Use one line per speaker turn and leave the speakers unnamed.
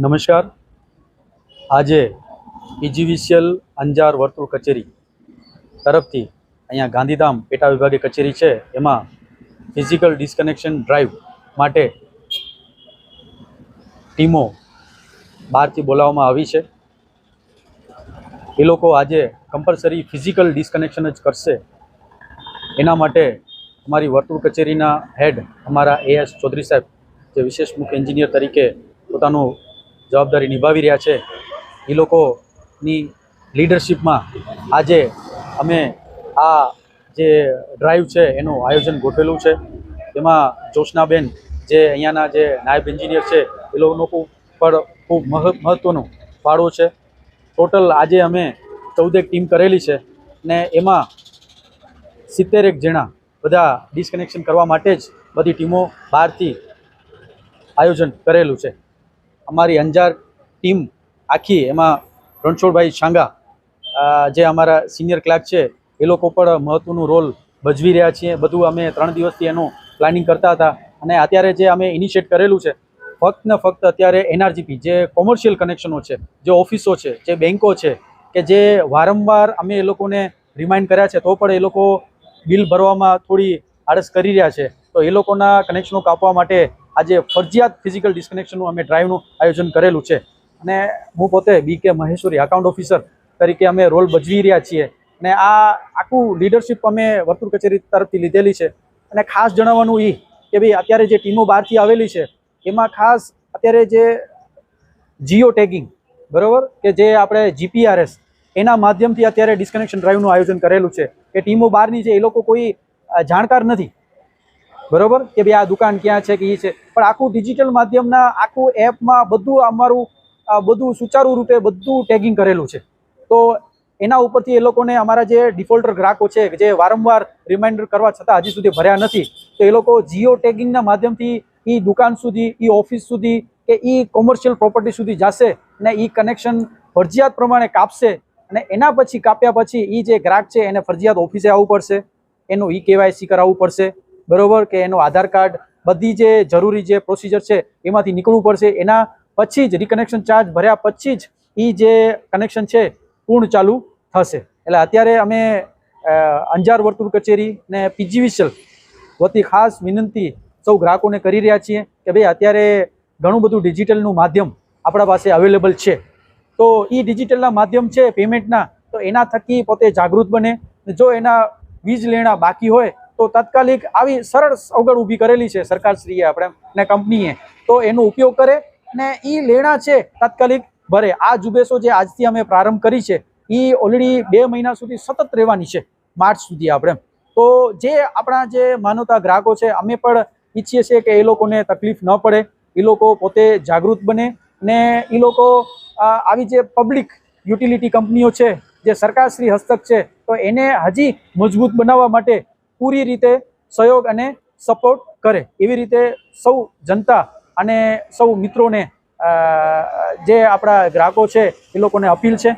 નમસ્કાર. આજે પીજીવીસીએલ અંજાર વર્તુળ કચેરી તરફથી અહીંયા ગાંધીધામ પેટા વિભાગે કચેરી છે. એમાં ફિઝિકલ ડિસ્કનેક્શન ડ્રાઈવ માટે ટીમો બહારથી બોલાવવામાં આવી છે. એ લોકો આજે કમ્પલસરી ફિઝિકલ ડિસ્કનેક્શન જ કરશે. એના માટે અમારી વર્તુળ કચેરીના હેડ અમારા એએસ ચૌધરી સાહેબ, જે વિશેષ મુખ્ય એન્જિનિયર તરીકે પોતાનું જવાબદારી નિભાવી રહ્યા છે. એ લોકોની લીડરશિપમાં આજે અમે આ જે ડ્રાઈવ છે એનું આયોજન ગોઠવેલું છે. એમાં જોશનાબેન જે અહીંયાના જે નાયબ એન્જિનિયર છે, એ ખૂબ પણ ખૂબ મહ- મહત્ત્વનો ફાળો છે. ટોટલ આજે અમે ચૌદેક ટીમ કરેલી છે ને એમાં સિત્તેરેક જણા બધા ડિસ્કનેક્શન કરવા માટે જ બધી ટીમો બહારથી આયોજન કરેલું છે. અમારી અંજાર ટીમ આખી, એમાં રણછોડભાઈ શાંગા જે અમારા સિનિયર ક્લાર્ક છે, એ લોકો પણ મહત્ત્વનું રોલ ભજવી રહ્યા છીએ. બધું અમે ત્રણ દિવસથી એનું પ્લાનિંગ કરતા હતા અને અત્યારે જે અમે ઇનિશિયેટ કરેલું છે, ફક્ત ને ફક્ત અત્યારે એનઆરજીપી જે કોમર્શિયલ કનેક્શનો છે, જે ઓફિસો છે, જે બેન્કો છે, કે જે વારંવાર અમે એ લોકોને રિમાઇન્ડ કર્યા છે, તો પણ એ લોકો બિલ ભરવામાં થોડી આળસ કરી રહ્યા છે. તો એ લોકોના કનેક્શનો કાપવા માટે આજે ફરજિયાત ફિઝિકલ ડિસ્કનેક્શનનું અમે ડ્રાઈવનું આયોજન કરેલું છે. અને હું પોતે બી કે મહેશ્વરી અકાઉન્ટ ઓફિસર તરીકે અમે રોલ ભજવી રહ્યા છીએ. અને આ આખું લીડરશિપ અમે વર્તુળ કચેરી તરફથી લીધેલી છે. અને ખાસ જણાવવાનું એ કે ભાઈ અત્યારે જે ટીમો બહારથી આવેલી છે, એમાં ખાસ અત્યારે જે જીઓ ટેગિંગ બરાબર? કે જે આપણે જીપીઆરએસ એના માધ્યમથી અત્યારે ડિસ્કનેક્શન ડ્રાઈવનું આયોજન કરેલું છે. કે ટીમો બહારની છે, એ લોકો કોઈ જાણકાર નથી. બરોબર? કે ભાઈ આ દુકાન ક્યાં છે કે એ છે? પણ આખું ડિજિટલ માધ્યમના, આખું એપમાં બધું અમારું બધું સુચારુ રૂપે બધું ટેગિંગ કરેલું છે. તો એના ઉપરથી એ લોકોને અમારા જે ડિફોલ્ટર ગ્રાહકો છે, જે વારંવાર રિમાઇન્ડર કરવા છતાં હજી સુધી ભર્યા નથી, તો એ લોકો જીઓ ટેગિંગના માધ્યમથી એ દુકાન સુધી એ ઓફિસ સુધી કે એ કોમર્શિયલ પ્રોપર્ટી સુધી જશે અને એ કનેક્શન ફરજિયાત પ્રમાણે કાપશે અને એના પછી કાપ્યા પછી એ જે ગ્રાહક છે એને ફરજિયાત ઓફિસે આવવું પડશે. એનું ઈ કેવાયસી કરાવવું પડશે. બરોબર કે એનો આધાર કાર્ડ બધી જે જરૂરી જે પ્રોસિજર છે એમાંથી નીકળવું પડશે. એના પછી જ રિકનેક્શન ચાર્જ ભર્યા પછી જ એ જે કનેક્શન છે પૂર્ણ ચાલુ થશે. એટલે અત્યારે અમે અંજાર વર્તુળ કચેરી ને પીજીવીસલ વતી ખાસ વિનંતી સૌ ગ્રાહકોને કરી રહ્યા છીએ કે ભાઈ અત્યારે ઘણું બધું ડિજિટલનું માધ્યમ આપણા પાસે અવેલેબલ છે. તો એ ડિજિટલના માધ્યમ છે પેમેન્ટના તો એના થકી પોતે જાગૃત બને. જો એના વીજ લેણા બાકી હોય તો તાત્કાલિક આવી સરળ અવગણ ઊભી કરેલી છે સરકારશ્રીએ આપણે ને કંપનીએ. તો એનો ઉપયોગ કરે ને એ લેણા છે તાત્કાલિક ભરે. આ ઝુંબેશો જે આજથી અમે પ્રારંભ કરી છે એ ઓલરેડી બે મહિના સુધી સતત રહેવાની છે, માર્ચ સુધી આપણે. તો જે આપણા જે માનવતા ગ્રાહકો છે, અમે પણ ઈચ્છીએ છીએ કે એ લોકોને તકલીફ ન પડે એ લોકો પોતે જાગૃત બને ને એ લોકો આવી જે પબ્લિક યુટિલિટી કંપનીઓ છે, જે સરકારશ્રી હસ્તક છે, તો એને હજી મજબૂત બનાવવા માટે પૂરી રીતે સહયોગ અને સપોર્ટ કરે. એવી રીતે સૌ જનતા અને સૌ મિત્રોને જે આપણા ગ્રાહકો છે, એ લોકોને અપીલ છે.